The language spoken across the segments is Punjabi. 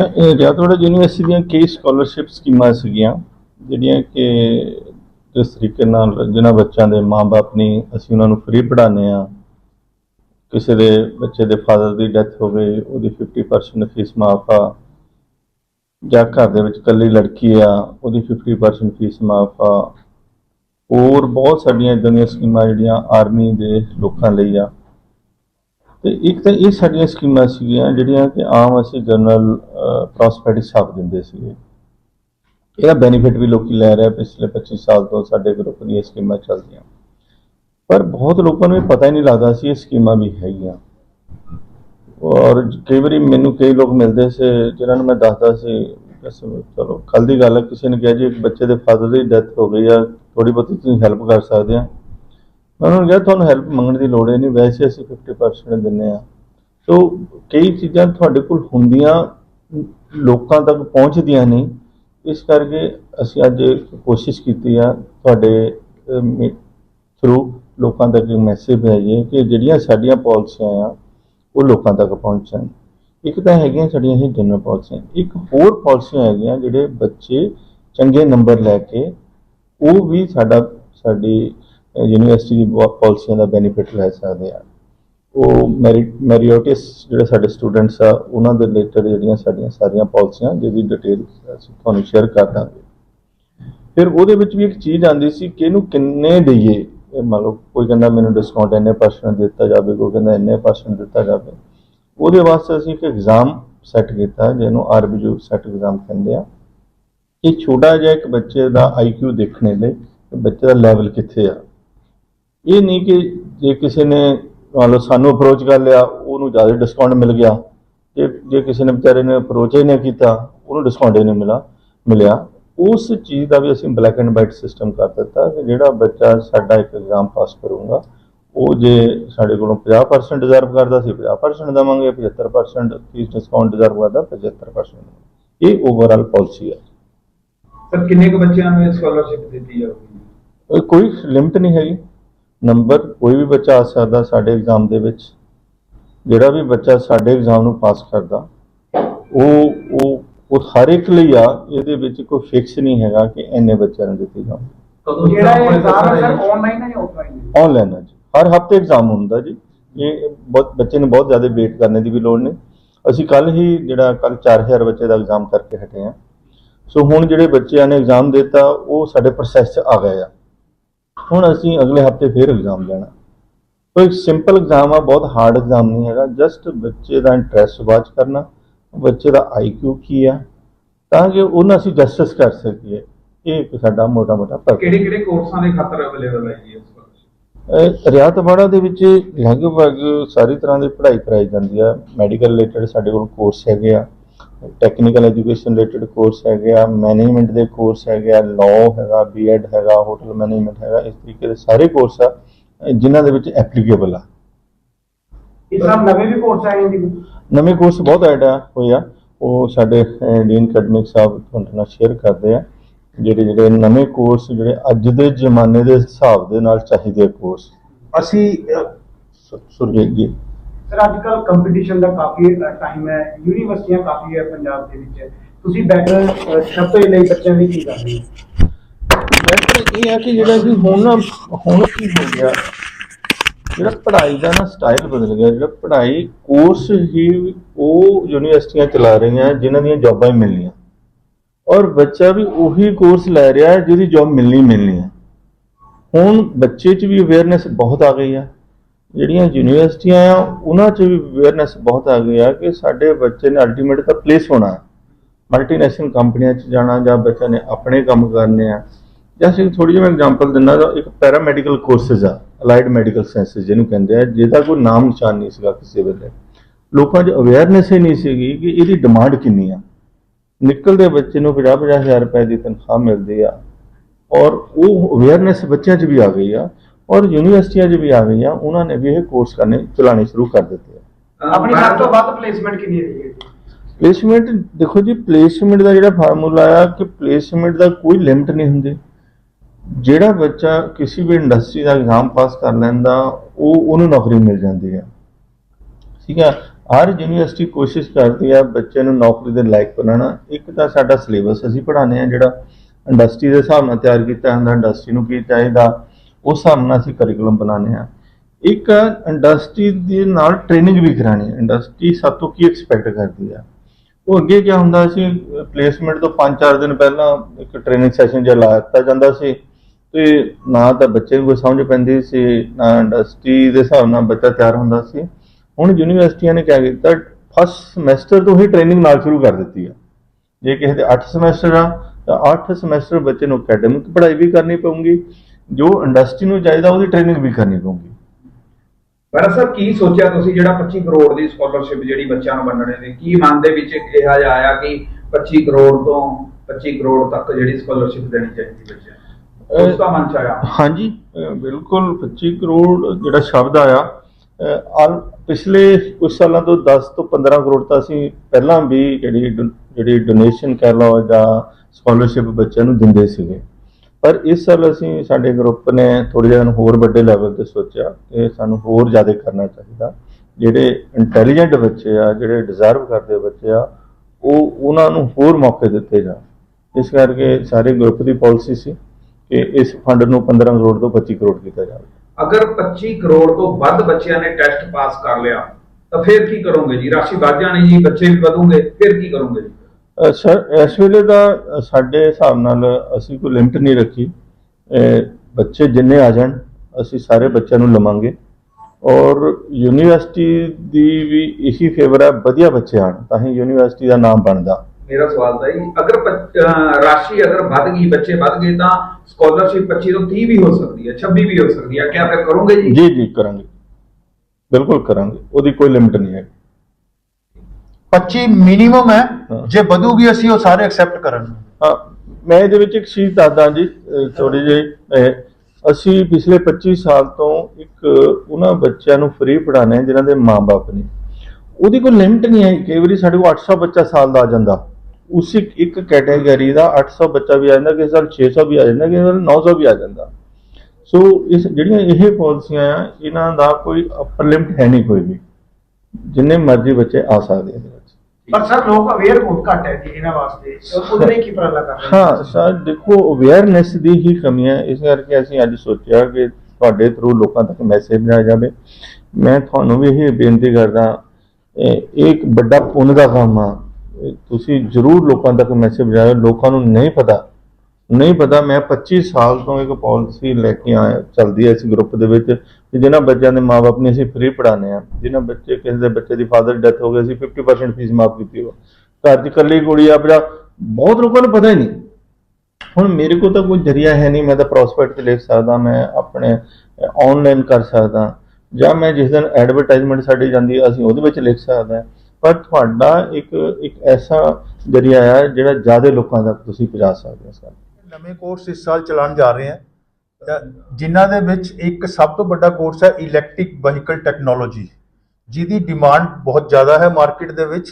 ਰਿਆਤਵਾੜਾ ਯੂਨੀਵਰਸਿਟੀ ਦੀਆਂ ਕਈ ਸਕਾਲਰਸ਼ਿਪ ਸਕੀਮਾਂ ਸੀਗੀਆਂ, ਜਿਹੜੀਆਂ ਕਿ ਜਿਸ ਤਰੀਕੇ ਨਾਲ ਜਿਨ੍ਹਾਂ ਬੱਚਿਆਂ ਦੇ ਮਾਪੇ ਨੇ ਅਸੀਂ ਉਹਨਾਂ ਨੂੰ ਫ੍ਰੀ ਪੜ੍ਹਾਉਂਦੇ ਆ ਕਿਸੇ ਦੇ ਬੱਚੇ ਦੇ ਫਾਦਰ ਦੀ ਡੈਥ ਹੋ ਗਈ, ਉਹਦੀ 50% ਫੀਸ ਮਾਫ ਆ, ਜਾਂ ਘਰ ਦੇ ਵਿੱਚ ਇਕੱਲੀ ਲੜਕੀ ਆ, ਉਹਦੀ 50% ਫੀਸ ਮਾਫ ਆ, ਹੋਰ ਬਹੁਤ ਸਾਡੀਆਂ ਇਦਾਂ ਦੀਆਂ ਸਕੀਮਾਂ ਜਿਹੜੀਆਂ ਆਰਮੀ ਦੇ ਲੋਕਾਂ ਲਈ ਆ। ਤੇ ਇੱਕ ਤਾਂ ਇਹ ਸਾਡੀਆਂ ਸਕੀਮਾਂ ਸੀਗੀਆਂ ਜਿਹੜੀਆਂ ਕਿ ਆਮ ਅਸੀਂ ਜਨਰਲ ਪ੍ਰੋਸਪੈਰਿਟੀ ਛਾਪ ਦਿੰਦੇ ਸੀਗੇ। ਇਹਦਾ ਬੈਨੀਫਿਟ ਵੀ ਲੋਕੀ ਲੈ ਰਹੇ ਪਿਛਲੇ 25 ਸਾਲ ਤੋਂ ਸਾਡੇ ਗਰੁੱਪ ਦੀਆਂ ਸਕੀਮਾਂ ਚੱਲਦੀਆਂ। ਪਰ ਬਹੁਤ ਲੋਕਾਂ ਨੂੰ ਇਹ ਪਤਾ ਹੀ ਨਹੀਂ ਲੱਗਦਾ ਸੀ ਇਹ ਸਕੀਮਾਂ ਵੀ ਹੈਗੀਆਂ। ਔਰ ਕਈ ਵਾਰੀ ਮੈਨੂੰ ਕਈ ਲੋਕ ਮਿਲਦੇ ਸੀ, ਜਿਨ੍ਹਾਂ ਨੂੰ ਮੈਂ ਦੱਸਦਾ ਸੀ ਚਲੋ ਕੱਲ ਦੀ ਗੱਲ ਹੈ, ਕਿਸੇ ਨੇ ਕਿਹਾ ਜੀ, ਇੱਕ ਬੱਚੇ ਦੇ ਫਾਦਰ ਦੀ ਡੈਥ ਹੋ ਗਈ ਆ ਥੋੜੀ ਬਹੁਤੀ ਤੁਸੀਂ ਹੈਲਪ ਕਰ ਸਕਦੇ ਆ। ਮੈਂ ਉਹਨਾਂ ਨੂੰ ਕਿਹਾ ਤੁਹਾਨੂੰ ਹੈਲਪ ਮੰਗਣ ਦੀ ਲੋੜ ਹੀ ਨਹੀਂ ਵੈਸੇ ਅਸੀਂ 50% ਦਿੰਨੇ ਆ ਸੋ ਕਈ ਚੀਜ਼ਾਂ ਤੁਹਾਡੇ ਕੋਲ ਹੁੰਦੀਆਂ, ਲੋਕਾਂ ਤੱਕ ਪਹੁੰਚਦੀਆਂ ਨਹੀਂ। ਇਸ ਕਰਕੇ ਅਸੀਂ ਅੱਜ ਕੋਸ਼ਿਸ਼ ਕੀਤੀ ਆ ਤੁਹਾਡੇ ਥਰੂ ਲੋਕਾਂ ਤੱਕ ਇੱਕ ਮੈਸੇਜ ਭੇਜੀਏ ਕਿ ਜਿਹੜੀਆਂ ਸਾਡੀਆਂ ਪਾਲਿਸੀਆਂ ਆ, ਉਹ ਲੋਕਾਂ ਤੱਕ ਪਹੁੰਚਣ। ਇੱਕ ਤਾਂ ਹੈਗੀਆਂ ਸਾਡੀਆਂ ਇਹ ਜਨਰਲ ਪਾਲਿਸੀਆਂ ਇੱਕ ਹੋਰ ਪਾਲਿਸੀਆਂ ਹੈਗੀਆਂ ਜਿਹੜੇ ਬੱਚੇ ਚੰਗੇ ਨੰਬਰ ਲੈ ਕੇ, ਉਹ ਵੀ ਸਾਡਾ, ਸਾਡੀ ਯੂਨੀਵਰਸਿਟੀ ਦੀ ਪਾਲਿਸੀਆਂ ਦਾ ਬੈਨੀਫਿਟ ਲੈ ਸਕਦੇ ਆ ਉਹ ਮੈਰਿਟ ਮੈਰੀਓਟਿਸ ਜਿਹੜੇ ਸਾਡੇ ਸਟੂਡੈਂਟਸ ਆ, ਉਹਨਾਂ ਦੇ ਰਿਲੇਟਡ ਜਿਹੜੀਆਂ ਸਾਡੀਆਂ ਸਾਰੀਆਂ ਪਾਲਿਸੀਆਂ, ਜਿਹਦੀ ਡਿਟੇਲ ਅਸੀਂ ਤੁਹਾਨੂੰ ਸ਼ੇਅਰ ਕਰ ਦਾਂਗੇ। ਫਿਰ ਉਹਦੇ ਵਿੱਚ ਵੀ ਇੱਕ ਚੀਜ਼ ਆਂਦੀ ਸੀ ਕਿ ਇਹਨੂੰ ਕਿੰਨੇ ਦਈਏ? ਇਹ ਮੰਨ ਲਓ, ਕੋਈ ਕਹਿੰਦਾ ਮੈਨੂੰ ਡਿਸਕਾਊਂਟ ਇੰਨੇ ਪਰਸੈਂਟ ਦਿੱਤਾ ਜਾਵੇ, ਕੋਈ ਕਹਿੰਦਾ ਇੰਨੇ ਪਰਸੈਂਟ ਦਿੱਤਾ ਜਾਵੇ। ਉਹਦੇ ਵਾਸਤੇ ਅਸੀਂ ਇੱਕ ਐਗਜ਼ਾਮ ਸੈੱਟ ਕੀਤਾ, ਜਿਹਨੂੰ ਆਰਬੀਯੂ ਸੈੱਟ ਐਗਜ਼ਾਮ ਕਹਿੰਦੇ ਆ। ਇਹ ਛੋਟਾ ਜਿਹਾ ਇੱਕ ਬੱਚੇ ਦਾ ਆਈਕਿਊ ਦੇਖਣੇ ਲਈ, ਬੱਚੇ ਦਾ ਲੈਵਲ ਕਿੱਥੇ ਆ? ਇਹ ਨਹੀਂ ਕਿ ਜੇ ਕਿਸੇ ਨੇ ਮੰਨ ਲਓ ਸਾਨੂੰ ਅਪਰੋਚ ਕਰ ਲਿਆ ਉਹਨੂੰ ਜ਼ਿਆਦਾ ਡਿਸਕਾਊਂਟ ਮਿਲ ਗਿਆ। ਜੇ ਜੇ ਕਿਸੇ ਨੇ ਵਿਚਾਰੇ ਨੇ ਅਪਰੋਚ ਹੀ ਨਹੀਂ ਕੀਤਾ ਉਹਨੂੰ ਡਿਸਕਾਊਂਟ ਹੀ ਨਹੀਂ ਮਿਲਾ ਮਿਲਿਆ। ਉਸ ਚੀਜ਼ ਦਾ ਵੀ ਅਸੀਂ ਬਲੈਕ ਐਂਡ ਵਾਈਟ ਸਿਸਟਮ ਕਰ ਦਿੱਤਾ ਕਿ ਜਿਹੜਾ ਬੱਚਾ ਸਾਡਾ ਇੱਕ ਐਗਜ਼ਾਮ ਪਾਸ ਕਰੂਗਾ ਉਹ ਜੇ ਸਾਡੇ ਕੋਲੋਂ 50% ਡਿਜ਼ਰਵ ਕਰਦਾ ਸੀ 50% ਦੇਵਾਂਗੇ 75% ਫੀਸ ਡਿਸਕਾਊਂਟ ਡਿਜ਼ਰਵ ਕਰਦਾ 75% ਦੇਵਾਂਗੇ। ਇਹ ਓਵਰਆਲ ਪਾਲਿਸੀ ਹੈ। ਸਰ ਕਿੰਨੇ ਕੁ ਬੱਚਿਆਂ ਨੂੰ ਇਹ ਸਕਾਲਰਸ਼ਿਪ ਦਿੱਤੀ ਜਾਊਗੀ? ਕੋਈ ਲਿਮਟ ਨਹੀਂ ਹੈਗੀ। ਨੰਬਰ ਕੋਈ ਵੀ ਬੱਚਾ ਆ ਸਕਦਾ ਸਾਡੇ ਐਗਜ਼ਾਮ ਦੇ ਵਿੱਚ। ਜਿਹੜਾ ਵੀ ਬੱਚਾ ਸਾਡੇ ਐਗਜ਼ਾਮ ਨੂੰ ਪਾਸ ਕਰਦਾ ਉਹ ਉਹ ਉਹ ਹਰ ਇੱਕ ਲਈ ਆ ਇਹਦੇ ਵਿੱਚ ਕੋਈ ਫਿਕਸ ਨਹੀਂ ਹੈਗਾ ਕਿ ਇੰਨੇ ਬੱਚਿਆਂ ਨੂੰ ਦਿੱਤੀ ਜਾਊਗੀ ਕਦੋਂ ਜਿਹੜਾ ਐਗਜ਼ਾਮ ਹੈ ਆਨਲਾਈਨ ਹੈ ਜਾਂ ਆਫਲਾਈਨ ਹੈ? ਆਨਲਾਈਨ ਹੈ ਜੀ। ਹਰ ਹਫ਼ਤੇ ਐਗਜ਼ਾਮ ਹੁੰਦਾ ਜੀ। ਇਹ ਬਹੁਤ ਬੱਚੇ ਨੂੰ ਬਹੁਤ ਜ਼ਿਆਦਾ ਵੇਟ ਕਰਨੇ ਦੀ ਵੀ ਲੋੜ ਨਹੀਂ। ਅਸੀਂ ਕੱਲ ਹੀ ਜਿਹੜਾ ਕੱਲ 4000 ਬੱਚੇ ਦਾ ਐਗਜ਼ਾਮ ਕਰਕੇ ਹਟੇ ਆ ਸੋ ਹੁਣ ਜਿਹੜੇ ਬੱਚਿਆਂ ਨੇ ਐਗਜ਼ਾਮ ਦਿੱਤਾ ਉਹ ਸਾਡੇ ਪ੍ਰੋਸੈਸ 'ਚ ਆ ਗਏ ਆ। ਹੁਣ ਅਸੀਂ ਅਗਲੇ ਹਫ਼ਤੇ ਫੇਰ ਐਗਜ਼ਾਮ ਲੈਣਾ ਸੋ ਇੱਕ ਸਿੰਪਲ ਐਗਜ਼ਾਮ ਆ ਬਹੁਤ ਹਾਰਡ ਐਗਜ਼ਾਮ ਨਹੀਂ ਹੈਗਾ। ਜਸਟ ਬੱਚੇ ਦਾ ਇੰਟਰਸਟ ਵਾਚ ਕਰਨਾ ਬੱਚੇ ਦਾ ਆਈਕਿਊ ਕੀ ਆ ਤਾਂ ਕਿ ਉਹਨਾਂ ਅਸੀਂ ਜਸਟਿਸ ਕਰ ਸਕੀਏ। ਇਹ ਇੱਕ ਸਾਡਾ ਮੋਟਾ ਮੋਟਾ ਪਰਪਸ ਕਿਹੜੇ ਕਿਹੜੇ ਕੋਰਸਾਂ ਦੇ ਖਾਤਰ ਅਵੇਲੇਬਲ ਹੈ ਜੀ scholarship? ਅਹ ਰਿਆਤਵਾੜਾ ਦੇ ਵਿੱਚ ਲਗਭਗ ਸਾਰੀ ਤਰ੍ਹਾਂ ਦੀ ਪੜ੍ਹਾਈ ਕਰਾਈ ਜਾਂਦੀ ਆ। ਮੈਡੀਕਲ ਰਿਲੇਟਡ ਸਾਡੇ ਕੋਲ ਕੋਰਸ ਹੈਗੇ ਆ। ਟੈਕਨੀਕਲ ਐਜੂਕੇਸ਼ਨ ਰਿਲੇਟਡ ਕੋਰਸ ਹੈਗੇ ਆ ਮੈਨੇਜਮੈਂਟ ਦੇ ਕੋਰਸ ਹੈਗੇ ਆ ਲਾਅ ਹੈਗਾ ਬੀਐਡ ਹੈਗਾ ਹੋਟਲ ਮੈਨੇਜਮੈਂਟ ਹੈਗਾ ਇਸ ਤਰੀਕੇ ਦੇ ਸਾਰੇ ਕੋਰਸ ਆ ਜਿਨ੍ਹਾਂ ਦੇ ਵਿੱਚ ਐਪਲੀਕੇਬਲ ਆ। ਇਸ ਸਾਲ ਨਵੇਂ ਵੀ ਕੋਰਸ ਆਏ ਨੇ ਜੀ? ਨਵੇਂ ਕੋਰਸ ਬਹੁਤ ਐਡ ਆ ਹੋਏ ਆ। ਉਹ ਸਾਡੇ ਡੀਨ ਅਕੈਡਮਿਕ ਸਾਹਿਬ ਤੁਹਾਡੇ ਨਾਲ ਸ਼ੇਅਰ ਕਰਦੇ ਆ ਜਿਹੜੇ ਜਿਹੜੇ ਨਵੇਂ ਕੋਰਸ ਜਿਹੜੇ ਅੱਜ ਦੇ ਜ਼ਮਾਨੇ ਦੇ ਹਿਸਾਬ ਦੇ ਨਾਲ ਚਾਹੀਦੇ ਕੋਰਸ ਅਸੀਂ ਸੁਰਜੀਤ ਜੀ। ਸਰ ਅੱਜ ਕੱਲ ਕੰਪੀਟੀਸ਼ਨ ਦਾ ਕਾਫੀ ਟਾਈਮ ਹੈ। ਯੂਨੀਵਰਸਿਟੀਆਂ ਕਾਫੀ ਹੈ ਪੰਜਾਬ ਦੇ ਵਿੱਚ। ਤੁਸੀਂ ਬੈਟਰ ਛਪੇ ਲਈ ਬੱਚਿਆਂ ਲਈ ਕੀ ਕਰ ਰਹੇ ਹੋ ਬਿਹਤਰ ਇਹ ਹੈ ਕਿ ਜਿਹੜਾ ਕਿ ਹੁਣ ਨਾ, ਹੁਣ ਕੀ ਹੋ ਗਿਆ? ਜਿਹੜਾ ਪੜ੍ਹਾਈ ਦਾ ਨਾ ਸਟਾਈਲ ਬਦਲ ਗਿਆ, ਜਿਹੜਾ ਪੜ੍ਹਾਈ ਕੋਰਸ ਹੀ ਉਹ ਯੂਨੀਵਰਸਿਟੀਆਂ ਚਲਾ ਰਹੀਆਂ, ਜਿਨ੍ਹਾਂ ਦੀਆਂ ਜੌਬਾਂ ਹੀ ਮਿਲਣੀਆਂ। ਔਰ ਬੱਚਾ ਵੀ ਉਹੀ ਕੋਰਸ ਲੈ ਰਿਹਾ ਜਿਹਦੀ ਜੌਬ ਮਿਲਣੀ ਮਿਲਣੀ ਹੈ। ਹੁਣ ਬੱਚੇ 'ਚ ਵੀ ਅਵੇਅਰਨੈਸ ਬਹੁਤ ਆ ਗਈ ਆ ਜਿਹੜੀਆਂ ਯੂਨੀਵਰਸਿਟੀਆਂ ਆ, ਉਹਨਾਂ 'ਚ ਵੀ ਅਵੇਅਰਨੈਸ ਬਹੁਤ ਆ ਗਈ ਆ ਕਿ ਸਾਡੇ ਬੱਚੇ ਨੇ ਅਲਟੀਮੇਟ ਤਾਂ ਪਲੇਸ ਹੋਣਾ ਹੈ। ਮਲਟੀਨੈਸ਼ਨਲ ਕੰਪਨੀਆਂ 'ਚ ਜਾਣਾ ਜਾਂ ਬੱਚਿਆਂ ਨੇ ਆਪਣੇ ਕੰਮ ਕਰਨੇ ਆ। ਜਾਂ ਅਸੀਂ ਥੋੜੀ ਜਿਹੀ ਮੈਂ ਐਗਜ਼ਾਮਪਲ ਦਿੰਦਾ ਤਾਂ ਇੱਕ ਪੈਰਾਮੈਡੀਕਲ ਕੋਰਸਸ ਆ ਅਲਾਈਡ ਮੈਡੀਕਲ ਸਾਇੰਸਸ ਜਿਹਨੂੰ ਕਹਿੰਦੇ ਆ, ਜਿਹਦਾ ਕੋਈ ਨਾਮ ਨਿਸ਼ਾਨ ਨਹੀਂ ਸੀਗਾ ਕਿਸੇ ਵੇਲੇ। ਲੋਕਾਂ 'ਚ ਅਵੇਅਰਨੈਸ ਹੀ ਨਹੀਂ ਸੀਗੀ ਕਿ ਇਹਦੀ ਡਿਮਾਂਡ ਕਿੰਨੀ ਆ। ਨਿਕਲਦੇ ਬੱਚੇ ਨੂੰ 50 ਹਜ਼ਾਰ ਰੁਪਏ ਦੀ ਤਨਖਾਹ ਮਿਲਦੀ ਆ। ਔਰ ਉਹ ਅਵੇਅਰਨੈਸ ਬੱਚਿਆਂ 'ਚ ਵੀ ਆ ਗਈ ਆ। ਔਰ ਯੂਨੀਵਰਸਿਟੀਆਂ 'ਚ ਵੀ ਆ ਗਈ ਆ ਉਹਨਾਂ ਨੇ ਵੀ ਇਹ ਕੋਰਸ ਕਰਨੇ ਚਲਾਣੇ ਸ਼ੁਰੂ ਕਰ ਦਿੱਤੇ ਆ। ਆਪਣੀ ਸਭ ਤੋਂ ਵੱਧ ਪਲੇਸਮੈਂਟ ਕਿੰਨੀ ਰਹੀ ਹੈ ਪਲੇਸਮੈਂਟ ਦੇਖੋ ਜੀ ਪਲੇਸਮੈਂਟ ਦਾ ਜਿਹੜਾ ਫਾਰਮੂਲਾ ਆ ਕਿ ਪਲੇਸਮੈਂਟ ਦਾ ਕੋਈ ਲਿਮਟ ਨਹੀਂ ਹੁੰਦੀ। ਜਿਹੜਾ ਬੱਚਾ ਕਿਸੇ ਵੀ ਇੰਡਸਟਰੀ ਦਾ ਐਗਜ਼ਾਮ ਪਾਸ ਕਰ ਲੈਂਦਾ ਉਹ ਉਹਨੂੰ ਨੌਕਰੀ ਮਿਲ ਜਾਂਦੀ ਆ। ਠੀਕ ਆ? ਹਰ ਯੂਨੀਵਰਸਿਟੀ ਕੋਸ਼ਿਸ਼ ਕਰਦੀ ਆ ਬੱਚੇ ਨੂੰ ਨੌਕਰੀ ਦੇ ਲਾਇਕ ਬਣਾਉਣਾ। ਇੱਕ ਤਾਂ ਸਾਡਾ ਸਿਲੇਬਸ ਅਸੀਂ ਪੜ੍ਹਾਉਂਦੇ ਆ ਜਿਹੜਾ ਇੰਡਸਟਰੀ ਦੇ ਹਿਸਾਬ ਨਾਲ ਤਿਆਰ ਕੀਤਾ ਹੁੰਦਾ ਇੰਡਸਟਰੀ ਨੂੰ ਕੀ ਚਾਹੀਦਾ ਉਸ ਹਿਸਾਬ ਨਾਲ ਅਸੀਂ ਕਰਿਕੂਲਮ ਬਣਾਉਂਦੇ ਹਾਂ। ਇੱਕ ਇੰਡਸਟਰੀ ਦੇ ਨਾਲ ਟ੍ਰੇਨਿੰਗ ਵੀ ਕਰਾਣੀ ਹੈ। ਇੰਡਸਟਰੀ ਸਾਤੋਂ ਕੀ ਐਕਸਪੈਕਟ ਕਰਦੀ ਆ? ਉਹ ਅੱਗੇ ਕੀ ਹੁੰਦਾ ਸੀ ਪਲੇਸਮੈਂਟ ਤੋਂ 5-4 ਦਿਨ ਪਹਿਲਾਂ ਇੱਕ ਟ੍ਰੇਨਿੰਗ ਸੈਸ਼ਨ ਜਿਹਾ ਲਾ ਦਿੱਤਾ ਜਾਂਦਾ ਸੀ ਤੇ ਨਾ ਤਾਂ ਬੱਚੇ ਨੂੰ ਕੋਈ ਸਮਝ ਪੈਂਦੀ ਸੀ, ਨਾ ਇੰਡਸਟਰੀ ਦੇ ਹਿਸਾਬ ਨਾਲ ਬੱਚਾ ਤਿਆਰ ਹੁੰਦਾ ਸੀ। ਹੁਣ ਯੂਨੀਵਰਸਿਟੀਆਂ ਨੇ ਕਿਆ ਕੀਤਾ ਫਸਟ ਸਮੈਸਟਰ ਤੋਂ ਹੀ ਟ੍ਰੇਨਿੰਗ ਨਾਲ ਸ਼ੁਰੂ ਕਰ ਦਿੱਤੀ ਆ। ਜੇ ਕਿਸੇ ਦੇ 8 ਸਮੈਸਟਰ ਆ, ਤਾਂ 8 ਸਮੈਸਟਰ ਬੱਚੇ ਨੂੰ ਅਕੈਡਮਿਕ ਪੜ੍ਹਾਈ ਵੀ ਕਰਨੀ ਪਊਗੀ। ਜੋ ਇੰਡਸਟਰੀ ਨੂੰ ਚਾਹੀਦਾ ਉਹਦੀ ਟ੍ਰੇਨਿੰਗ ਵੀ ਕਰਨੀ ਪਊਗੀ। ਪਰ ਸਰ ਕੀ ਸੋਚਿਆ ਤੁਸੀਂ ਜਿਹੜਾ 25 ਕਰੋੜ ਦੀ ਸਕਾਲਰਸ਼ਿਪ ਜਿਹੜੀ ਬੱਚਿਆਂ ਨੂੰ ਵੰਡਣੇ ਦੀ? ਕੀ ਮਨ ਦੇ ਵਿੱਚ ਜਾ ਆਇਆ ਕਿ 25 ਕਰੋੜ ਤੋਂ 25 ਕਰੋੜ ਤੱਕ ਜਿਹੜੀ ਸਕਾਲਰਸ਼ਿਪ ਦੇਣੀ ਚਾਹੀਦੀ ਬੱਚਿਆਂ ਨੂੰ? ਉਸ ਦਾ ਮਨ ਚ ਆਇਆ। ਹਾਂਜੀ ਬਿਲਕੁਲ 25 ਕਰੋੜ ਜਿਹੜਾ ਸ਼ਬਦ ਆਇਆ ਪਿਛਲੇ ਕੁਝ ਸਾਲਾਂ ਤੋਂ 10 ਤੋਂ 15 ਕਰੋੜ ਤਾਂ ਅਸੀਂ ਪਹਿਲਾਂ ਵੀ ਜਿਹੜੀ ਜਿਹੜੀ ਡੋਨੇਸ਼ਨ ਕਹਿ ਲਓ ਜਾਂ ਸਕਾਲਰਸ਼ਿਪ ਬੱਚਿਆਂ ਨੂੰ ਦਿੰਦੇ ਸੀਗੇ। ਪਰ ਇਸ ਸਾਲ ਅਸੀਂ ਸਾਡੇ ਗਰੁੱਪ ਨੇ ਥੋੜ੍ਹੇ ਜਿਹਾ ਹੋਰ ਵੱਡੇ ਲੈਵਲ ਤੇ ਸੋਚਿਆ ਕਿ ਸਾਨੂੰ ਹੋਰ ਜ਼ਿਆਦਾ ਕਰਨਾ ਚਾਹੀਦਾ। ਜਿਹੜੇ ਇੰਟੈਲੀਜੈਂਟ ਬੱਚੇ ਆ, ਜਿਹੜੇ ਡਿਜ਼ਰਵ ਕਰਦੇ ਬੱਚੇ ਆ, ਉਹ ਉਹਨਾਂ ਨੂੰ ਹੋਰ ਮੌਕੇ ਦਿੱਤੇ ਜਾਣ। ਇਸ ਕਰਕੇ ਸਾਰੇ ਗਰੁੱਪ ਦੀ ਪਾਲਿਸੀ ਸੀ ਕਿ ਇਸ ਫੰਡ ਨੂੰ 15 ਕਰੋੜ ਤੋਂ 25 ਕਰੋੜ ਕੀਤਾ ਜਾਵੇ। ਅਗਰ 25 ਕਰੋੜ ਤੋਂ ਵੱਧ ਬੱਚਿਆਂ ਨੇ ਟੈਸਟ ਪਾਸ ਕਰ ਲਿਆ, ਤਾਂ ਫਿਰ ਕੀ ਕਰੋਗੇ ਜੀ? ਰਾਸ਼ੀ ਵੱਧ ਜਾਣੀ ਜੀ, ਬੱਚੇ ਵੀ ਵਧੂਗੇ, ਫਿਰ ਕੀ ਕਰੋਗੇ ਜੀ? ਸਰ ਇਸ ਵੇਲੇ ਦਾ ਸਾਡੇ ਹਿਸਾਬ ਨਾਲ ਅਸੀਂ ਕੋਈ ਲਿਮਟ ਨਹੀਂ ਰੱਖੀ। ਬੱਚੇ ਜਿੰਨੇ ਆ ਜਾਣ ਅਸੀਂ ਸਾਰੇ ਬੱਚਿਆਂ ਨੂੰ ਲਵਾਂਗੇ। ਔਰ ਯੂਨੀਵਰਸਿਟੀ ਦੀ ਵੀ ਇਹੀ ਫੇਵਰ ਹੈ ਵਧੀਆ ਬੱਚੇ ਆਣ ਤਾਂ ਹੀ ਯੂਨੀਵਰਸਿਟੀ ਦਾ ਨਾਮ ਬਣਦਾ। ਮੇਰਾ ਸਵਾਲ ਤਾਂ ਜੀ ਅਗਰ ਰਾਸ਼ੀ ਅਗਰ ਵੱਧ ਗਈ ਬੱਚੇ ਵੱਧ ਗਏ ਤਾਂ ਸਕਾਲਰਸ਼ਿਪ 25 ਤੋਂ 30 ਵੀ ਹੋ ਸਕਦੀ ਹੈ 26 ਵੀ ਹੋ ਸਕਦੀ ਹੈ। ਕਿਆ ਫਿਰ ਕਰੋਗੇ ਜੀ? ਜੀ ਜੀ ਕਰਾਂਗੇ। ਬਿਲਕੁਲ ਕਰਾਂਗੇ ਉਹਦੀ ਕੋਈ ਲਿਮਟ ਨਹੀਂ ਹੈ। 25 ਮਿਨੀਮਮ ਹੈ। ਹਾਂ। ਜੇ ਵਧੂਗੀ ਅਸੀਂ ਉਹ ਸਾਰੇ ਐਕਸੈਪਟ ਕਰਾਂਗੇ ਹਾਂ ਮੈਂ ਇਹਦੇ ਵਿੱਚ ਇੱਕ ਚੀਜ਼ ਦੱਸਦਾ ਜੀ ਥੋੜੀ ਜਿਹੀ ਅਸੀਂ ਪਿਛਲੇ 25 ਸਾਲ ਤੋਂ ਇੱਕ ਉਹਨਾਂ ਬੱਚਿਆਂ ਨੂੰ ਫ੍ਰੀ ਪੜ੍ਹਾਉਂਦੇ ਹਾਂ ਜਿਨ੍ਹਾਂ ਦੇ ਮਾਪੇ ਨੇ। ਉਹਦੀ ਕੋਈ ਲਿਮਟ ਨਹੀਂ ਹੈ ਕਈ ਵਾਰੀ ਸਾਡੇ ਕੋਲ 800 ਬੱਚਾ ਸਾਲ ਦਾ ਆ ਜਾਂਦਾ। ਉਸ ਇੱਕ- ਇੱਕ ਕੈਟਾਗਰੀ ਦਾ 800 ਬੱਚਾ ਵੀ ਆ ਜਾਂਦਾ ਕਿਸੇ ਸਾਲ 600 ਵੀ ਆ ਜਾਂਦਾ ਕਿਸੇ ਸਾਲ 900 ਵੀ ਆ ਜਾਂਦਾ। ਸੋ ਇਸ ਜਿਹੜੀਆਂ ਇਹ ਪਾਲਿਸੀਆਂ ਆ ਇਹਨਾਂ ਦਾ ਕੋਈ ਅਪਰ ਲਿਮਟ ਹੈ ਨਹੀਂ ਕੋਈ ਵੀ। ਜਿੰਨੇ ਮਰਜ਼ੀ ਬੱਚੇ ਆ ਸਕਦੇ ਆ। ਪਰ ਸਰ ਲੋਕ ਅਵੇਅਰ ਬਹੁਤ ਘੱਟ ਹੈ ਜੀ ਇਹਨਾਂ ਵਾਸਤੇ। ਉਹਦੇ ਕੀ ਉਪਰਾਲਾ ਕਰ ਰਹੇ ਹਾਂ, ਸਰ, ਦੇਖੋ ਅਵੇਅਰਨੈਸ ਦੀ ਹੀ ਕਮੀ ਹੈ। ਇਸ ਕਰਕੇ ਅਸੀਂ ਅੱਜ ਸੋਚਿਆ ਕਿ ਤੁਹਾਡੇ ਥਰੂ ਲੋਕਾਂ ਤੱਕ ਮੈਸੇਜ ਜਾਇਆ ਜਾਵੇ। ਮੈਂ ਤੁਹਾਨੂੰ ਵੀ ਇਹ ਬੇਨਤੀ ਕਰਦਾ, ਇਹ ਇੱਕ ਵੱਡਾ ਪੁੰਨ ਦਾ ਕੰਮ ਆ। ਤੁਸੀਂ ਜ਼ਰੂਰ ਲੋਕਾਂ ਤੱਕ ਮੈਸੇਜ ਪਹੁੰਚਾਓ ਲੋਕਾਂ ਨੂੰ ਨਹੀਂ ਪਤਾ। ਨਹੀਂ ਪਤਾ, ਮੈਂ 25 ਸਾਲ ਤੋਂ ਇੱਕ ਪਾਲਿਸੀ ਲੈ ਕੇ ਆਇਆ, ਚੱਲਦੀ ਹੈ ਇਸ ਗਰੁੱਪ ਦੇ ਵਿੱਚ। ਕਿ ਜਿਨ੍ਹਾਂ ਬੱਚਿਆਂ ਦੇ ਮਾਪੇ ਨੇ ਅਸੀਂ ਫ੍ਰੀ ਪੜਾਉਂਦੇ ਆ ਜਿਨ੍ਹਾਂ ਬੱਚੇ, ਕਿਸੇ ਦੇ ਬੱਚੇ ਦੀ ਫਾਦਰ ਡੈਥ ਹੋ ਗਈ, ਅਸੀਂ 50% ਫੀਸ ਮਾਫ ਕੀਤੀ ਹੋ ਘਰ 'ਚ ਇਕੱਲੀ ਕੁੜੀ ਆ ਬੜਾ ਬਹੁਤ ਲੋਕਾਂ ਨੂੰ ਪਤਾ ਹੀ ਨਹੀਂ। ਹੁਣ ਮੇਰੇ ਕੋਲ ਤਾਂ ਕੋਈ ਜਰੀਆ ਹੈ ਨਹੀਂ, ਮੈਂ ਤਾਂ ਪ੍ਰੋਸਪੈਕਟ ਤੇ ਲਿਖ ਸਕਦਾ, ਮੈਂ ਆਪਣੇ ਆਨਲਾਈਨ ਕਰ ਸਕਦਾ। ਜਾਂ ਮੈਂ ਜਿਸ ਦਿਨ ਐਡਵਰਟਾਈਜ਼ਮੈਂਟ ਸਾਡੀ ਜਾਂਦੀ ਹੈ ਅਸੀਂ ਉਹਦੇ ਵਿੱਚ ਲਿਖ ਸਕਦੇ। ਪਰ ਤੁਹਾਡਾ ਇੱਕ ਇੱਕ ਐਸਾ ਜਰੀਆ ਹੈ ਜਿਹੜਾ ਜ਼ਿਆਦਾ ਲੋਕਾਂ ਤੱਕ ਤੁਸੀਂ ਪਹੁੰਚਾ ਸਕਦੇ ਹੋ, ਸਰ। ਨਵੇਂ ਕੋਰਸ ਇਸ ਸਾਲ ਚਲਾਉਣ ਜਾ ਰਹੇ ਹਾਂ। ਜਿਨ੍ਹਾਂ ਦੇ ਵਿੱਚ ਇੱਕ ਸਭ ਤੋਂ ਵੱਡਾ ਕੋਰਸ ਹੈ ਇਲੈਕਟ੍ਰਿਕ ਵਹੀਕਲ ਟੈਕਨੋਲੋਜੀ ਜਿਹਦੀ ਡਿਮਾਂਡ ਬਹੁਤ ਜ਼ਿਆਦਾ ਹੈ ਮਾਰਕੀਟ ਦੇ ਵਿੱਚ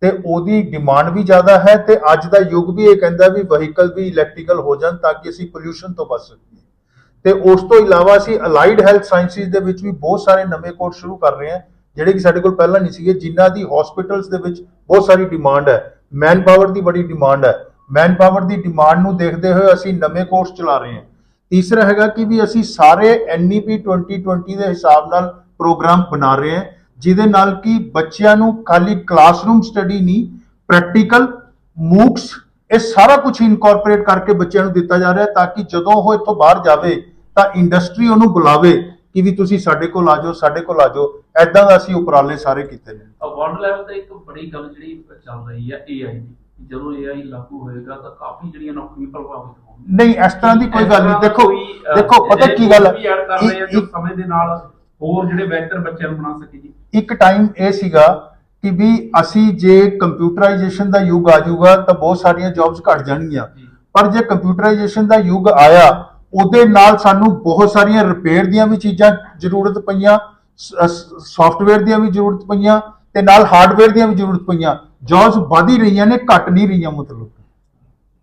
ਤੇ ਉਹਦੀ ਡਿਮਾਂਡ ਵੀ ਜ਼ਿਆਦਾ ਹੈ ਤੇ ਅੱਜ ਦਾ ਯੁੱਗ ਵੀ ਇਹ ਕਹਿੰਦਾ ਵੀ ਵਹੀਕਲ ਵੀ ਇਲੈਕਟ੍ਰੀਕਲ ਹੋ ਜਾਣ ਤਾਂ ਕਿ ਅਸੀਂ ਪੋਲਿਊਸ਼ਨ ਤੋਂ ਬਚ ਸਕੀਏ। ਤੇ ਉਸ ਤੋਂ ਇਲਾਵਾ ਅਸੀਂ ਅਲਾਈਡ ਹੈਲਥ ਸਾਇੰਸਿਸ ਦੇ ਵਿੱਚ ਵੀ ਬਹੁਤ ਸਾਰੇ ਨਵੇਂ ਕੋਰਸ ਸ਼ੁਰੂ ਕਰ ਰਹੇ ਹਾਂ, ਜਿਹੜੇ ਕਿ ਸਾਡੇ ਕੋਲ ਪਹਿਲਾਂ ਨਹੀਂ ਸੀਗੇ, ਜਿਨ੍ਹਾਂ ਦੀ ਹਸਪੀਟਲਸ ਦੇ ਵਿੱਚ ਬਹੁਤ ਸਾਰੀ ਡਿਮਾਂਡ ਹੈ। ਮੈਨ ਪਾਵਰ ਦੀ ਬੜੀ ਡਿਮਾਂਡ ਹੈ। ਮੈਨ ਪਾਵਰ ਦੀ ਡਿਮਾਂਡ ਨੂੰ ਦੇਖਦੇ ਹੋਏ ਅਸੀਂ ਨਵੇਂ ਕੋਰਸ ਚਲਾ ਰਹੇ ਹਾਂ। ਤੀਸਰਾ ਹੈਗਾ ਕਿ ਵੀ ਅਸੀਂ ਸਾਰੇ NEP 2020 ਦੇ ਹਿਸਾਬ ਨਾਲ ਪ੍ਰੋਗਰਾਮ ਬਣਾ ਰਹੇ ਹਾਂ, ਜਿਹਦੇ ਨਾਲ ਕਿ ਬੱਚਿਆਂ ਨੂੰ ਖਾਲੀ ਕਲਾਸਰੂਮ ਸਟੱਡੀ ਨਹੀਂ ਪ੍ਰੈਕਟੀਕਲ ਮੂਕਸ ਇਹ ਸਾਰਾ ਕੁਝ ਇਨਕੋਰਪੋਰੇਟ ਕਰਕੇ ਬੱਚਿਆਂ ਨੂੰ ਦਿੱਤਾ ਜਾ ਰਿਹਾ ਤਾਂ ਕਿ ਜਦੋਂ ਉਹ ਇੱਥੋਂ ਬਾਹਰ ਜਾਵੇ, ਤਾਂ ਇੰਡਸਟਰੀ ਉਹਨੂੰ ਬੁਲਾਵੇ ਕਿ ਵੀ ਤੁਸੀਂ ਸਾਡੇ ਕੋਲ ਆ ਜਾਓ, ਸਾਡੇ ਕੋਲ ਆ ਜਾਓ। ਐਦਾਂ ਦਾ ਅਸੀਂ ਉਪਰਾਲੇ ਸਾਰੇ ਕੀਤੇ ਨੇ। ਵਰਲਡ ਲੈਵਲ ਤੇ ਇੱਕ ਬੜੀ ਗੱਲ ਜਿਹੜੀ ਚੱਲ ਰਹੀ ਹੈ AI ਦੀ। ਜਦੋਂ AI ਲਾਗੂ ਹੋਏਗਾ ਤਾਂ ਕਾਫੀ ਜਿਹੜੀਆਂ ਨੌਕਰੀਆਂ ਪ੍ਰਭਾਵਿਤ ਹੋਣਗੀਆਂ। ਨਹੀਂ ਇਸ ਤਰ੍ਹਾਂ ਦੀ ਕੋਈ ਗੱਲ ਤਰ੍ਹਾਂ ਨਹੀਂ ਦਾ ਦੇਖੋ ਕੋਈ, ਅਹ, ਦੇਖੋ ਪਤਾ ਕੀ ਗੱਲ ਹੈ? ਵੀ ਐਡ ਕਰ ਰਹੇ ਆ ਜੋ ਇੱਕ- ਸਮੇਂ ਦੇ ਨਾਲ ਹੋਰ ਜਿਹੜੇ ਬਿਹਤਰ ਬੱਚਿਆਂ ਨੂੰ ਬਣਾ ਸਕੇ ਜੀ। ਇੱਕ ਟਾਈਮ ਇਹ ਸੀਗਾ ਕਿ ਵੀ ਅਸੀਂ ਜੇ ਕੰਪਿਊਟਰਾਈਜੇਸ਼ਨ ਦਾ ਯੁੱਗ ਆ ਜਾਊਗਾ ਤਾਂ ਬਹੁਤ ਸਾਰੀਆਂ ਜੌਬਸ ਘਟ ਜਾਣਗੀਆਂ। ਜੀ। ਪਰ ਜੇ ਕੰਪਿਊਟਰਾਈਜੇਸ਼ਨ ਦਾ ਯੁੱਗ ਆਇਆ ਉਹਦੇ ਨਾਲ ਸਾਨੂੰ ਬਹੁਤ ਸਾਰੀਆਂ ਰਿਪੇਅਰ ਦੀਆਂ ਵੀ ਚੀਜ਼ਾਂ ਜ਼ਰੂਰਤ ਪਈਆਂ ਸੌਫਟਵੇਅਰ ਦੀਆਂ ਵੀ ਜ਼ਰੂਰਤ ਪਈਆਂ ਤੇ ਨਾਲ ਹਾਰਡਵੇਅਰ ਦੀਆਂ ਵੀ ਜ਼ਰੂਰਤ ਪਈਆਂ। ਜੌਬਸ ਵਧ ਹੀ ਰਹੀਆਂ ਨੇ ਘਟ ਨਹੀਂ ਰਹੀਆਂ ਮਤਲਬ।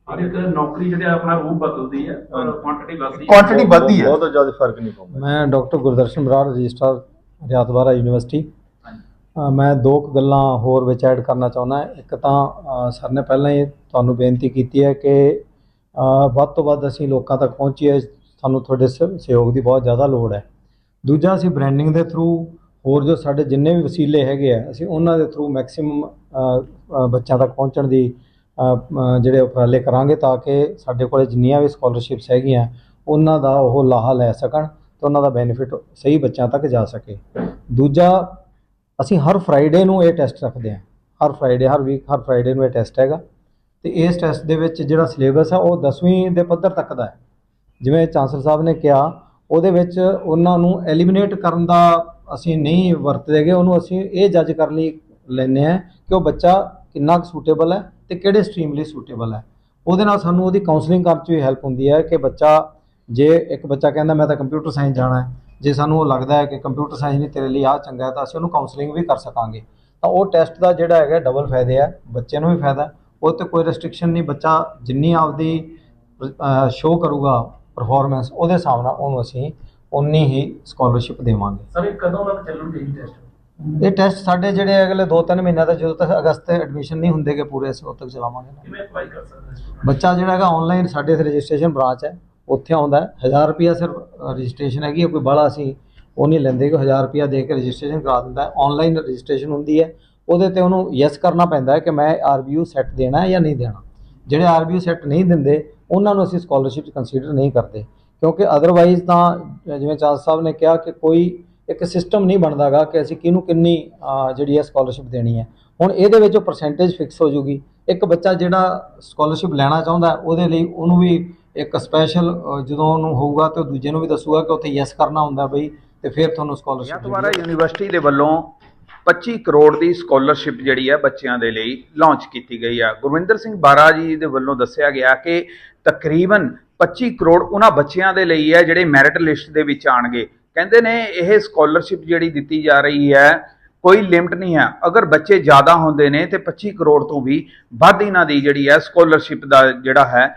ਹਰ ਇੱਕ ਨੌਕਰੀ ਜਿਹੜੀ ਆਪਣਾ ਰੂਪ ਬਦਲਦੀ ਹੈ ਪਰ ਕੁਆਂਟੀਟੀ ਵੱਧਦੀ ਹੈ Quantity ਵੱਧਦੀ ਹੈ। ਬਹੁਤ ਜ਼ਿਆਦਾ ਫ਼ਰਕ ਨਹੀਂ ਪਊਗਾ ਮੈਂ doctor Gurdarshan Brar registrar Rayat Bahra university ਮੈਂ ਦੋ ਕੁ ਗੱਲਾਂ ਹੋਰ ਵਿੱਚ ਐਡ ਕਰਨਾ ਚਾਹੁੰਦਾ ਇੱਕ ਤਾਂ ਸਰ ਨੇ ਪਹਿਲਾਂ ਹੀ ਤੁਹਾਨੂੰ ਬੇਨਤੀ ਕੀਤੀ ਹੈ ਕਿ ਵੱਧ ਤੋਂ ਵੱਧ ਅਸੀਂ ਲੋਕਾਂ ਤੱਕ ਪਹੁੰਚੀਏ। ਸਾਨੂੰ ਤੁਹਾਡੇ ਸ- ਸਹਿਯੋਗ ਦੀ ਬਹੁਤ ਜ਼ਿਆਦਾ ਲੋੜ ਹੈ। ਦੂਜਾ ਅਸੀਂ ਬ੍ਰਾਂਡਿੰਗ ਦੇ ਥਰੂ ਹੋਰ ਜੋ ਸਾਡੇ ਜਿੰਨੇ ਵੀ ਵਸੀਲੇ ਹੈਗੇ ਆ, ਅਸੀਂ ਉਹਨਾਂ ਦੇ ਥਰੂ ਮੈਕਸਿਮਮ ਬੱਚਿਆਂ ਤੱਕ ਪਹੁੰਚਣ ਦੀ ਜਿਹੜੇ ਉਪਰਾਲੇ ਕਰਾਂਗੇ ਤਾਂ ਕਿ ਸਾਡੇ ਕੋਲ ਜਿੰਨੀਆਂ ਵੀ ਸਕਾਲਰਸ਼ਿਪਸ ਹੈਗੀਆਂ, ਉਹਨਾਂ ਦਾ ਉਹ ਲਾਹਾ ਲੈ ਸਕਣ ਤੇ ਉਹਨਾਂ ਦਾ ਬੈਨੀਫਿਟ ਸਹੀ ਬੱਚਿਆਂ ਤੱਕ ਜਾ ਸਕੇ। ਦੂਜਾ, ਅਸੀਂ ਹਰ ਫਰਾਈਡੇ ਨੂੰ ਇਹ ਟੈਸਟ ਰੱਖਦੇ ਹਾਂ। ਹਰ ਫਰਾਈਡੇ ਹਰ ਵੀਕ ਹਰ ਫਰਾਈਡੇ ਨੂੰ ਇਹ ਟੈਸਟ ਹੈਗਾ। ਤੇ ਇਸ ਟੈਸਟ ਦੇ ਵਿੱਚ ਜਿਹੜਾ ਸਿਲੇਬਸ ਹੈ ਉਹ 10ਵੀਂ ਦੇ ਪੱਧਰ ਤੱਕ ਦਾ ਹੈ। ਜਿਵੇਂ ਚਾਂਸਲਰ ਸਾਹਿਬ ਨੇ ਕਿਹਾ, ਉਹਦੇ ਵਿੱਚ ਉਹਨਾਂ ਨੂੰ ਐਲੀਮੀਨੇਟ ਕਰਨ ਦਾ ਅਸੀਂ ਨਹੀਂ ਵਰਤਦੇਗੇ ਉਹਨੂੰ ਅਸੀਂ ਇਹ ਜੱਜ ਕਰਨ ਲਈ ਲੈਂਦੇ ਹਾਂ ਕਿ ਉਹ ਬੱਚਾ ਕਿੰਨਾ ਕੁ ਸੂਟੇਬਲ ਹੈ ਤੇ ਕਿਹੜੇ ਸਟਰੀਮ ਲਈ ਸੂਟੇਬਲ ਹੈ। ਉਹਦੇ ਨਾਲ ਸਾਨੂੰ ਉਹਦੀ ਕਾਉਂਸਲਿੰਗ ਕਰਨ 'ਚ ਵੀ ਹੈਲਪ ਹੁੰਦੀ ਹੈ ਕਿ ਬੱਚਾ, ਜੇ ਇੱਕ ਬੱਚਾ ਕਹਿੰਦਾ ਮੈਂ ਤਾਂ ਕੰਪਿਊਟਰ ਸਾਇੰਸ ਜਾਣਾ ਹੈ, ਜੇ ਸਾਨੂੰ ਉਹ ਲੱਗਦਾ ਹੈ ਕਿ ਕੰਪਿਊਟਰ ਸਾਇੰਸ ਨਹੀਂ ਤੇਰੇ ਲਈ ਆਹ ਚੰਗਾ ਹੈ ਤਾਂ ਅਸੀਂ ਉਹਨੂੰ ਕਾਉਂਸਲਿੰਗ ਵੀ ਕਰ ਸਕਾਂਗੇ। ਤਾਂ ਉਹ ਟੈਸਟ ਦਾ ਜਿਹੜਾ ਹੈਗਾ ਡਬਲ ਫਾਇਦੇ ਆ ਬੱਚੇ ਨੂੰ ਵੀ ਫਾਇਦਾ ਉਹ ਤੇ ਕੋਈ ਰੈਸਟ੍ਰਿਕਸ਼ਨ ਨਹੀਂ, ਬੱਚਾ ਜਿੰਨੀ ਆਪਦੀ ਸ਼ੋਅ ਕਰੂਗਾ ਪਰਫਾਰਮੈਂਸ ਉਹਦੇ ਹਿਸਾਬ ਨਾਲ ਉਹਨੂੰ ਅਸੀਂ ਉਨੀ ਹੀ ਸਕਾਲਰਸ਼ਿਪ ਦੇਵਾਂਗੇ। ਸਰ ਇਹ ਕਦੋਂ ਤੱਕ ਚੱਲਣਗੇ ਇਹ ਟੈਸਟ ਇਹ ਟੈਸਟ ਸਾਡੇ ਜਿਹੜੇ ਅਗਲੇ 2-3 ਮਹੀਨਿਆਂ ਤੱਕ ਜਦੋਂ ਤੱਕ ਅਗਸਤ ਤੇ ਐਡਮਿਸ਼ਨ ਨਹੀਂ ਹੁੰਦੇਗੇ ਪੂਰੇ ਅਸੀਂ ਉਦੋਂ ਤੱਕ ਚਲਾਵਾਂਗੇ ਨਾ। ਕਿਵੇਂ ਅਪਲਾਈ ਕਰ ਸਕਦੇ ਹਾਂ? ਬੱਚਾ ਜਿਹੜਾ ਹੈਗਾ ਆਨਲਾਈਨ ਸਾਡੇ ਇੱਥੇ ਰਜਿਸਟ੍ਰੇਸ਼ਨ ਬ੍ਰਾਂਚ ਹੈ ਉੱਥੇ ਆਉਂਦਾ ਹੈ। 1000 ਰੁਪਿਆ ਸਿਰਫ ਰਜਿਸਟ੍ਰੇਸ਼ਨ ਹੈਗੀ ਹੈ ਕੋਈ ਬਾਹਲਾ ਅਸੀਂ ਉਹ ਨਹੀਂ ਲੈਂਦੇ ਕਿ 1000 ਰੁਪਿਆ ਦੇ ਕੇ ਰਜਿਸਟ੍ਰੇਸ਼ਨ ਕਰਾ ਦਿੰਦਾ ਹੈ। ਆਨਲਾਈਨ ਰਜਿਸਟ੍ਰੇਸ਼ਨ ਹੁੰਦੀ ਹੈ ਉਹਦੇ ਤੇ ਉਹਨੂੰ ਯੈਸ ਕਰਨਾ ਪੈਂਦਾ ਹੈ ਕਿ ਮੈਂ ਆਰਬੀਯੂ ਸੈੱਟ ਦੇਣਾ ਹੈ ਜਾਂ ਨਹੀਂ ਦੇਣਾ। ਜਿਹੜੇ ਆਰਬੀਯੂ ਸੈੱਟ ਨਹੀਂ ਦਿੰਦੇ ਉਹਨਾਂ ਨੂੰ ਅਸੀਂ ਸਕਾਲਰਸ਼ਿਪ ਕੰਸੀਡਰ ਨਹੀਂ ਕਰਦੇ। ਕਿਉਂਕਿ ਅਦਰਵਾਈਜ਼ ਤਾਂ ਜਿਵੇਂ ਚਾਂਸ ਸਾਹਿਬ ਨੇ ਕਿਹਾ ਕਿ ਕੋਈ ਇੱਕ ਸਿਸਟਮ ਨਹੀਂ ਬਣਦਾਗਾ ਕਿ ਅਸੀਂ ਕਿਹਨੂੰ ਕਿੰਨੀ ਜਿਹੜੀ ਹੈ ਸਕਾਲਰਸ਼ਿਪ ਦੇਣੀ ਹੈ। ਹੁਣ ਇਹਦੇ ਵਿੱਚ ਉਹ ਪਰਸੈਂਟੇਜ ਫਿਕਸ ਹੋ ਜੂਗੀ। ਇੱਕ ਬੱਚਾ ਜਿਹੜਾ ਸਕਾਲਰਸ਼ਿਪ ਲੈਣਾ ਚਾਹੁੰਦਾ ਉਹਦੇ ਲਈ ਉਹਨੂੰ ਵੀ ਇੱਕ ਸਪੈਸ਼ਲ ਜਦੋਂ ਉਹਨੂੰ ਹੋਊਗਾ ਤੇ ਉਹ ਦੂਜੇ ਨੂੰ ਵੀ ਦੱਸੂਗਾ ਕਿ ਉੱਥੇ ਯੈਸ ਕਰਨਾ ਹੁੰਦਾ ਬਈ ਤੇ ਫਿਰ ਤੁਹਾਨੂੰ ਸਕਾਲਰਸ਼ਿਪ ਦੁਆਰਾ ਯੂਨੀਵਰਸਿਟੀ ਦੇ ਵੱਲੋਂ 25 ਕਰੋੜ ਦੀ ਸਕਾਲਰਸ਼ਿਪ ਜਿਹੜੀ ਹੈ ਬੱਚਿਆਂ ਦੇ ਲਈ ਲਾਂਚ ਕੀਤੀ ਗਈ ਹੈ ਗੁਰਵਿੰਦਰ ਸਿੰਘ ਬਾਰਾ ਜੀ ਦੇ ਵੱਲੋਂ ਦੱਸਿਆ ਗਿਆ ਕਿ ਤਕਰੀਬਨ 25 ਕਰੋੜ ਉਹਨਾਂ ਬੱਚਿਆਂ ਦੇ ਲਈ ਹੈ ਜਿਹੜੇ ਮੈਰਿਟ ਲਿਸਟ ਦੇ ਵਿੱਚ ਆਣਗੇ ਕਹਿੰਦੇ ਨੇ ਇਹ ਸਕਾਲਰਸ਼ਿਪ ਜਿਹੜੀ ਦਿੱਤੀ ਜਾ ਰਹੀ ਹੈ, ਕੋਈ ਲਿਮਟ ਨਹੀਂ ਹੈ। ਅਗਰ ਬੱਚੇ ਜ਼ਿਆਦਾ ਹੁੰਦੇ ਨੇ ਤੇ 25 ਕਰੋੜ ਤੋਂ ਵੀ ਵੱਧ ਇਹਨਾਂ ਦੀ ਜਿਹੜੀ ਹੈ ਸਕਾਲਰਸ਼ਿਪ ਦਾ ਜਿਹੜਾ ਹੈ,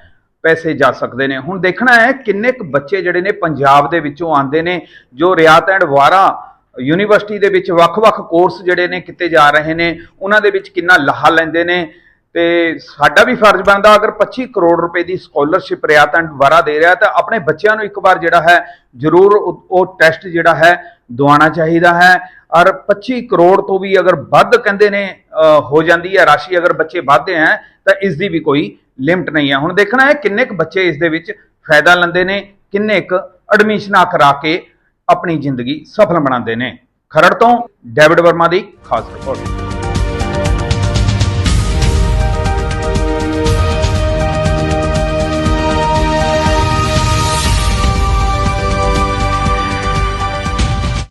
ਪੈਸੇ ਜਾ ਸਕਦੇ ਨੇ। ਹੁਣ ਦੇਖਣਾ ਹੈ ਕਿੰਨੇ ਕੁ ਬੱਚੇ ਜਿਹੜੇ ਨੇ ਪੰਜਾਬ ਦੇ ਵਿੱਚੋਂ ਆਉਂਦੇ ਨੇ, ਜੋ ਰਿਆਤ ਐਂਡ ਵਾਰਾ ਯੂਨੀਵਰਸਿਟੀ ਦੇ ਵਿੱਚ ਵੱਖ-ਵੱਖ ਕੋਰਸ ਜਿਹੜੇ ਨੇ ਕੀਤੇ ਜਾ ਰਹੇ ਨੇ, ਉਹਨਾਂ ਦੇ ਵਿੱਚ ਕਿੰਨਾ ਲਾਹਾ ਲੈਂਦੇ ਨੇ ਤੇ ਸਾਡਾ ਵੀ ਫਰਜ਼ ਬਣਦਾ, ਅਗਰ 25 ਕਰੋੜ ਰੁਪਏ ਦੀ ਸਕਾਲਰਸ਼ਿਪ ਰਿਆਤ ਐਂਡ ਦੁਬਾਰਾ ਦੇ ਰਿਹਾ ਤਾਂ ਆਪਣੇ ਬੱਚਿਆਂ ਨੂੰ ਇੱਕ ਵਾਰ ਜਿਹੜਾ ਹੈ, ਜ਼ਰੂਰ ਉਹ ਉਹ ਟੈਸਟ ਜਿਹੜਾ ਹੈ, ਦਵਾਉਣਾ ਚਾਹੀਦਾ ਹੈ। ਔਰ 25 ਕਰੋੜ ਤੋਂ ਵੀ ਅਗਰ ਵੱਧ ਕਹਿੰਦੇ ਨੇ ਹੋ ਜਾਂਦੀ ਹੈ, ਰਾਸ਼ੀ ਅਗਰ ਬੱਚੇ ਵੱਧਦੇ ਹੈ, ਤਾਂ ਇਸ ਦੀ ਵੀ ਕੋਈ ਲਿਮਟ ਨਹੀਂ ਹੈ। ਹੁਣ ਦੇਖਣਾ ਹੈ ਕਿੰਨੇ ਕੁ ਬੱਚੇ ਇਸ ਦੇ ਵਿੱਚ ਫਾਇਦਾ ਲੈਂਦੇ ਨੇ, ਕਿੰਨੇ ਕੁ ਐਡਮਿਸ਼ਨਾਂ ਕਰਾ ਕੇ ਆਪਣੀ ਜ਼ਿੰਦਗੀ ਸਫਲ ਬਣਾਉਂਦੇ ਨੇ। ਖਰੜ ਤੋਂ ਡੇਵਿਡ ਵਰਮਾ ਦੀ ਖਾਸ ਰਿਪੋਰਟ